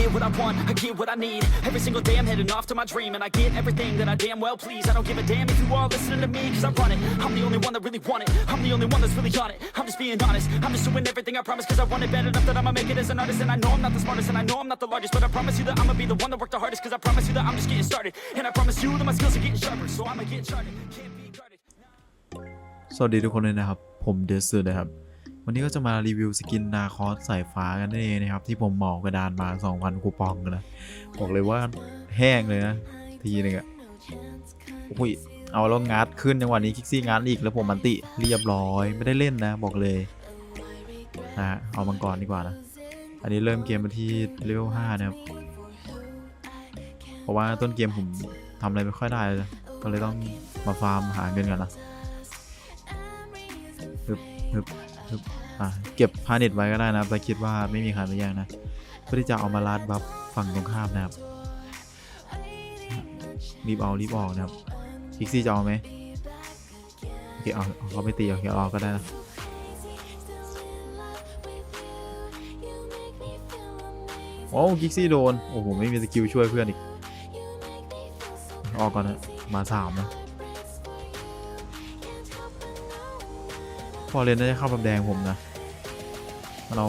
get what I want, I get what I need. Every single day I'm heading off to my dream, and I get everything that I damn well please. I don't give a damn if you all listening to me, cause I run it. I'm the only one that really want it. I'm the only one that's really on it. I'm just being honest. I'm just doing everything I promise, cause I want it bad enough that I'ma make it as an artist. And I know I'm not the smartest, and I know I'm not the largest, but I promise you that I'ma be the one that worked the hardest, cause I promise you that I'm just getting started. And I promise you that my skills are getting sharper, so I'ma get charted. Can't be guarded. สวัสดีทุกคนเลยนะครับ ผมเดซร์นะครับ วันนี้ก็จะมารีวิวสกินนาคอสสายฟ้ากันนั่นเองนะครับ ที่ผมหมากระดานมา 2,000 คูปองนะบอกเลยว่าแห้งเลยนะ ทีนึงอะโอ้ยเอาแล้วงัดขึ้นจังหวะนี้คิกซี่งัดอีกแล้วผมมันติเรียบร้อยไม่ได้เล่นนะ บอกเลยนะฮะเอามังกรดีกว่านะ อันนี้เริ่มเกมมาที่เลเวล5นะครับ เพราะว่าต้นเกมผมทำอะไรไม่ค่อยได้เลยก็เลยต้องมาฟาร์มหาเงินกันนะฮึบฮึบฮึบ อะเก็บพาณิชย์ไว้ก็ได้นะครับแต่คิดว่าไม่มีใครมาแย่งนะเพื่อที่จะเอามาลัดบัฟฝั่งตรงข้ามนะครับรีบเอารีบออกนะครับพิกซี่จะเอาไหมโอเคเอาเอาเขาไม่ตีเอาเขียวเอาก็ได้นะโอ้กิกซี่โดน โอ้โห ไม่มีสกิลช่วยเพื่อนอีก ออกก่อนนะ มาสามนะ พอเรนน่าจะเข้าแบบแดงผมนะเอา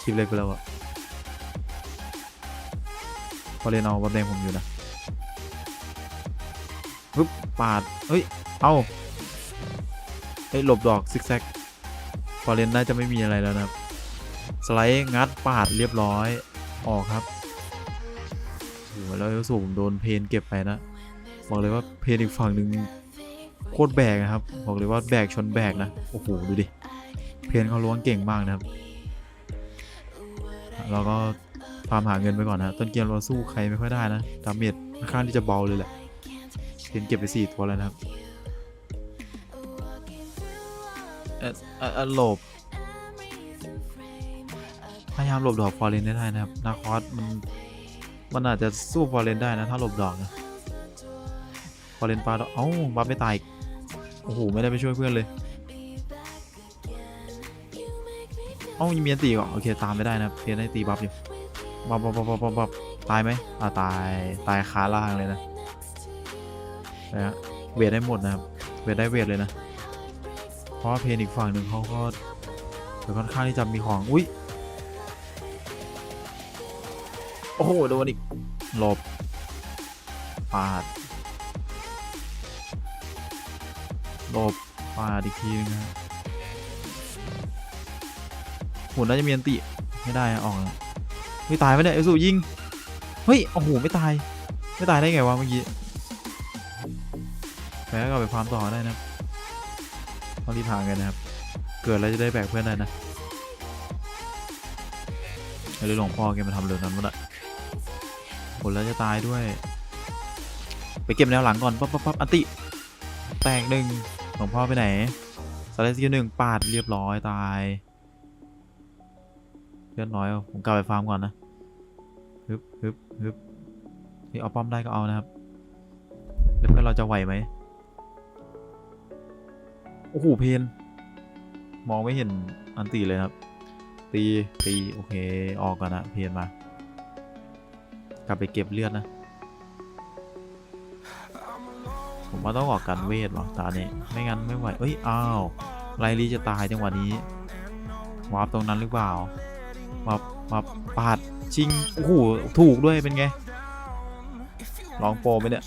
คลิปเล็กไปแล้วอะพอเรนเอาแบบแดงผมอยู่นะปึ๊บปาดเฮ้ย เอาเฮ้ยหลบดอกซิกแซกพอเรนน่าจะไม่มีอะไรแล้วนะครับสไลด์งัดปาดเรียบร้อยออกครับโอ้โหแล้วสูผมโดนเพนเก็บไปนะบอกเลยว่าเพนอีกฝั่งหนึ่ง โคตรแบกนะครับบอกเลยว่าแบกชนแบกนะโอ้โหดูดิเพนเขาล้วงเก่งมากนะครับเราก็ฟาร์มหาเงินไปก่อนนะต้นเกมเราสู้ใครไม่ค่อยได้นะดาเมจค่อนข้างที่จะเบาเลยแหละเพนเก็บไปสี่ตัวแล้วนะครับเออเออเออหลบพยายามหลบดอกฟอร์เรนได้นะครับนาคอสมันมันอาจจะสู้ฟอร์เรนได้นะถ้าหลบดอกนะฟ อร์เรนปาเอ้าบัฟไม่ตายอีกโอ้โหไม่ได้ไปช่วยเพื่อนเลยเอ้ายังมีอันตีก่อนโอเคตามไม่ได้นะเพียนได้ตีบัฟอยู่บัฟบัฟบัฟบัฟบัฟบัฟตายไหมอ่าตายตายคาล่างเลยนะนะเวทได้หมดนะครับเวทได้เวทเลยนะ เพราะว่าเพนอีกฝั่งหนึ่งเขาก็ค่อนข้างที่จะมีของอุ้ยโอ้โหโดนอีกหลบปาด หลบปาดอีกทีนึงนะหุ่นน่าจะมีอันติไม่ได้ออกแล้วไม่ตายไหมเนี่ยเอลสูยิง เฮ้ย โอ้โห ไม่ตาย ไม่ตายได้ไงวะเมื่อกี้แพ้ก็ไปฟามต่อได้นะครับต้องรีบหากันนะครับ เกิดอะไรจะได้แบกเพื่อนได้นะเรื่องหลวงพ่อแกมาทำเรื่องนั้นมั้งอะผลแล้วจะตายด้วย ไปเก็บแนวหลังก่อนปั๊บปั๊บปั๊บอันติ แตกหนึ่ง หลวงพ่อไปไหนสไลด์สกิลหนึ่งปาดเรียบร้อยตายเลือดน้อยผมกลับไปฟาร์มก่อนนะฮึบฮึบฮึบนี่เอาป้อมได้ก็เอานะครับแล้วเพื่อนเราจะไหวไหมโอ้โหเพนมองไม่เห็นอันตีเลยครับ ตีตีโอเคออกก่อนนะเพนมากลับไปเก็บเลือดนะ ผมว่าต้องออกกันเวทว่ะตาเนี่ยไม่งั้นไม่ไหวเอ้ยอ้าวไลลี่จะตายจังหวะนี้วาร์ปตรงนั้นหรือเปล่ามามาปาดชิงโอ้โหถูกด้วยเป็นไงลองโปรไหมเนี่ย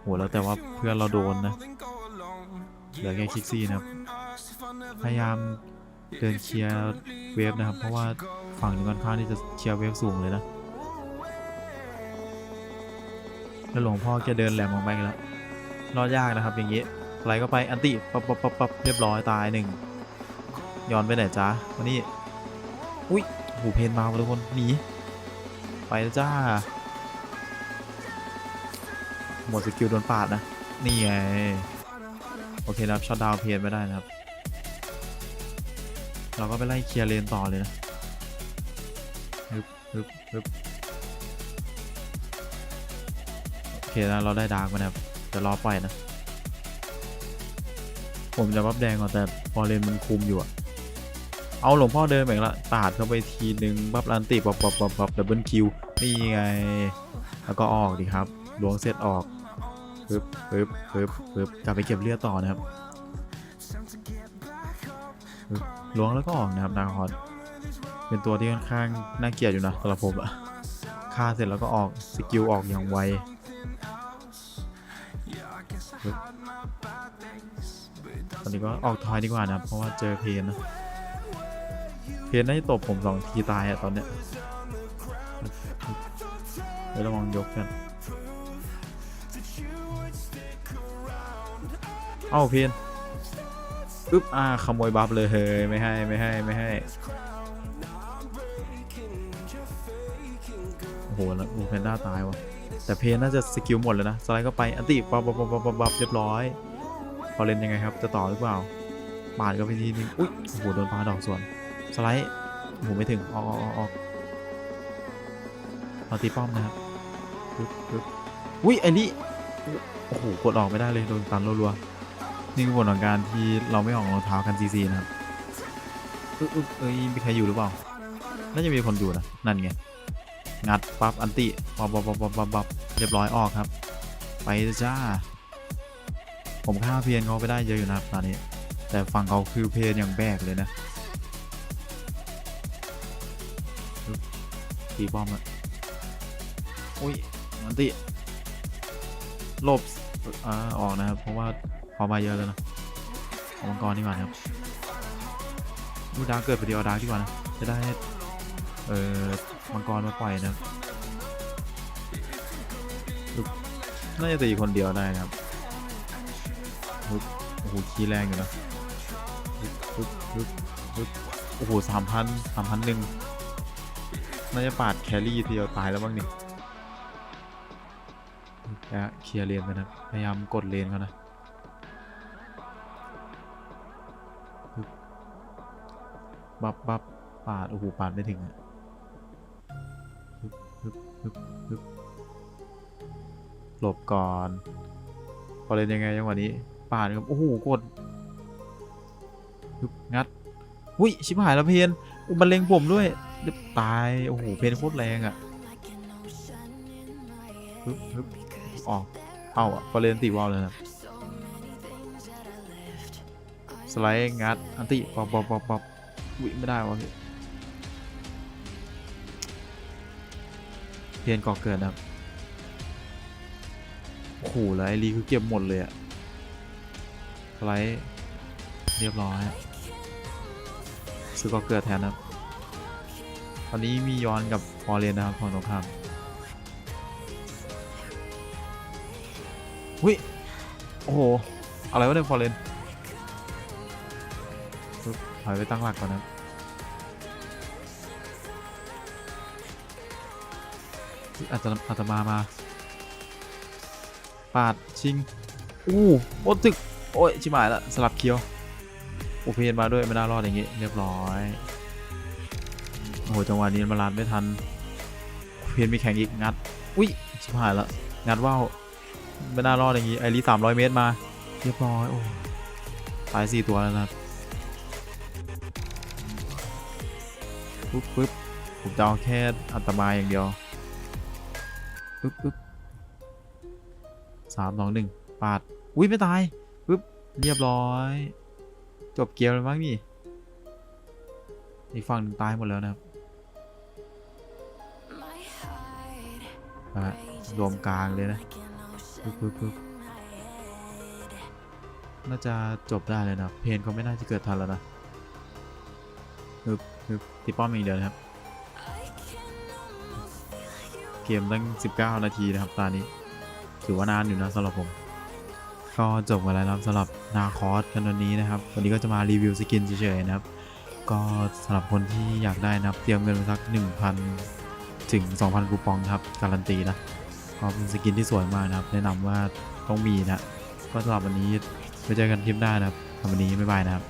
โหแล้วแต่ว่าเพื่อนเราโดนนะเหลือแค่คิกซี่นะครับพยายามเดินเคลียร์เวฟนะครับ เพราะว่าฝั่งนี้ค่อนข้างที่จะเคลียร์เวฟสูงเลยนะ แล้วหลวงพ่อแกเดินแหลมลงไปแล้วรอดยากนะครับ อย่างงี้อะไรก็ไปอันติปับปับปับปับเรียบร้อยตายหนึ่งย้อนไปไหนจ้าวันนี้อุ้ยหูเพนมาทุกคนหนีไปแล้วจ้า หมดสกิลโดนปาดนะ นี่ไง โอเคครับช็อตดาวเพนไม่ได้นะครับ เราก็ไปไล่เคลียร์เลนต่อเลยนะฮึบฮึบฮึบ เคนะเราได้ดาร์กมานะครับเดี๋ยวรอปล่อยนะ ผมจะวับแดงก่อนแต่พอเลนมันคุมอยู่อะเอาหลวงพ่อเดินไปละตาดเข้าไปทีหนึ่งบับลันติบับบับบับบับดับเบิลคิวนี่ไง แล้วก็ออกดีครับล้วงเสร็จออกปึ๊บปึ๊บปึ๊บปึ๊บกลับไปเก็บเลือดต่อนะครับล้วงแล้วก็ออกนะครับนาคอนเป็นตัวที่ค่อนข้างน่าเกลียดอยู่นะสำหรับผมอะฆ่าเสร็จแล้วก็ออกสกิลออกอย่างไว ตอนนี้ก็ออกทอยดีกว่านะเพราะว่าเจอเพนนะเพนน่าจะตบผมสองทีตายอะตอนเนี้ยเดี๋ยวระวังยกกันเอ้าเพนปึ๊บอ่าขโมยบัฟเลยเฮ้ยไม่ให้ไม่ให้ไม่ให้โอ้โหแล้วลูแพนด้าตายวะแต่เพนน่าจะสกิลหมดเลยนะสไลด์ก็ไปอันติปับปับปับปับปับปับเรียบร้อย พอเล่นยังไงครับ จะต่อหรือเปล่าปาดก็ไปทีนึงอุ้ยโอ้โหโดนปาดอกส่วน สไลด์โอ้โหไม่ถึงออกออกออกออกเอาตีป้อมนะครับปึ๊บปึ๊บอุ้ยไอ้นี่โอ้โหกดออกไม่ได้เลยโดนตันรัวๆนี่คือผลของการที่เราไม่ออกรองเท้ากันซีซีนะครับอึ๊บอึ๊บเอ้ยมีใครอยู่หรือเปล่าน่าจะมีคนอยู่นะนั่นไงงัดปั๊บอันติปั๊บปั๊บปั๊บปั๊บปั๊บปั๊บเรียบร้อยออกครับ ไปจ้า ผมฆ่าเพียนเขาไปได้เยอะอยู่นะครับตอนนี้ แต่ฝั่งเขาคือเพนอยังแบกเลยนะตีป้อมอะอุ้ยอันติหลบอ่าออกนะครับ เพราะว่าพอมาเยอะแล้วนะเอามังกรดีกว่านครับดูดาเกิดไปเดียวเอาดาร์กดีกว่านะ จะได้ เอ่อ มังกรมาปล่อยนะน่าจะตีคนเดียวได้นะครับึบโอ้โหขี้แรงอยู่นะอึ๊บอึ๊บอึ๊บอึ๊บโอ้โหสามพันสามพันหนึ่งน่าจะปาดแครี่ทีเดียวตายแล้วบ้างนี่แล้เคลียร์เลนไปนะ พยายามกดเลนเขานะปึ๊บบับบับปาด โอ้โห ปาดไม่ถึงอะปึ๊บปึ๊บปึ๊บปึ๊บหลบก่อนพอเล่นยังไงจังหวะนี้ ปาดครับโอ้โหกดรึงัดอุ้ยชิบหายแล้วเพนอุยมันเลงผมด้วยรียบตายโอ้โหเพนโคตรแรงอะ่ะฮึบฮึบออกเอาอะพอเลนติวอลเลยนะสไลด์งัดอันติปอบปอบปอบปอบอุ้ยไม่ได้วะพี่เพนก่อเกิดนะครับโอ้โหแล้วไอรีคือเก็บหมดเลยอะ ไลด์เรียบร้อยซื้อก่อเกิดแทนนะครับตอนนี้มีย้อนกับฟอร์เรนนะครับฝั่งตรงข้ามวิโอ้โห อะไรวะเนี่ยฟอเรนถอยไปตั้งหลักก่อนนะอาจจะอาจจะมามา ปาด ชิง อู้โอ้ตึก โอ้ยชิบหายละสลับเคียวโอเพนมาด้วยไม่น่ารอดอย่างงี้ เรียบร้อยโอ้โหจังหวะนี้มาลานไม่ทันเพียนมีแข่งอีกงัดอุ้ยชิบหายละงัดว่าวไม่น่ารอดอย่างงี้ไอรีสามร้อยเมตรมาเรียบร้อยโอ้ตายสี่ตัวแล้วนะปึ๊บปึ๊บผมจะเอาแค่อัตมาอย่างเดียวปึ๊บปึ๊บสามสองหนึ่งปาด อุ้ยไม่ตาย เรียบร้อย จบเกมแล้วมั้งนี่อีกฝั่งหนึ่งตายหมดแล้วนะครับอะรวมกลางเลยนะปึ๊บปึ๊บปึ๊บน่าจะจบได้เลยนะ เพนเขาไม่น่าจะเกิดทันแล้วนะปึ๊บปึ๊บตีป้อมอีกเดียวนะครับ เกมตั้ง 19 นาทีนะครับตอนนี้ ถือว่านานอยู่นะสำหรับผม ก็จบกันแล้วนะครับสำหรับนาคอสกันวันนี้นะครับ วันนี้ก็จะมารีวิวสกินเฉยๆนะครับ ก็สำหรับคนที่อยากได้นะครับ เตรียมเงินไปสัก 1,000 ถึง 2,000 คูปองครับ การันตีนะก็เป็นสกินที่สวยมากนะครับ แนะนำว่าต้องมีนะ ก็สำหรับวันนี้ไปเจอกันคลิปหน้านะครับสำหรับวันนี้บ๊ายบายนะครับ